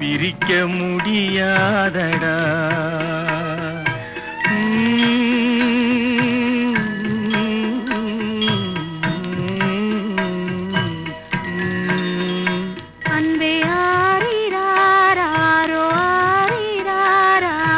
பிரிக்க முடியாதடா.